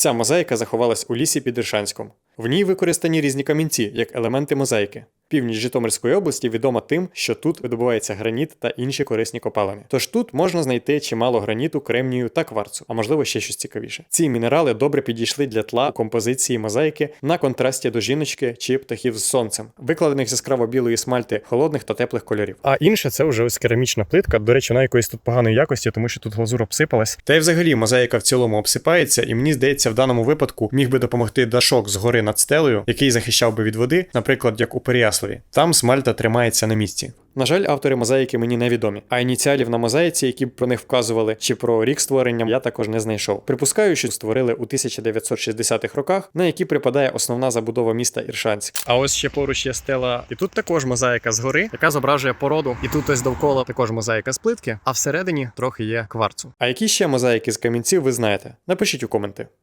Ця мозаїка заховалась у лісі під Іршанськом. В ній використані різні камінці як елементи мозаїки. Північ Житомирської області відома тим, що тут видобувається граніт та інші корисні копалини. Тож тут можна знайти чимало граніту, кремнію та кварцу, а можливо ще щось цікавіше. Ці мінерали добре підійшли для тла у композиції мозаїки на контрасті до жіночки чи птахів з сонцем, викладених з яскраво білої смальти холодних та теплих кольорів. А інше це вже ось керамічна плитка. До речі, вона якоїсь тут поганої якості, тому що тут глазур обсипалась. Та й взагалі мозаїка в цілому обсипається, і мені здається, в даному випадку міг би допомогти дашок згори над стелею, який захищав би від води, наприклад, як у Переяславі. Там смальта тримається на місці. На жаль, автори мозаїки мені невідомі, а ініціалів на мозаїці, які б про них вказували, чи про рік створення, я також не знайшов. Припускаю, що створили у 1960-х роках, на які припадає основна забудова міста Іршанськ. А ось ще поруч є стела, і тут також мозаїка згори, яка зображує породу. І тут ось довкола також мозаїка з плитки, а всередині трохи є кварцу. А які ще мозаїки з камінців ви знаєте? Напишіть у коменти.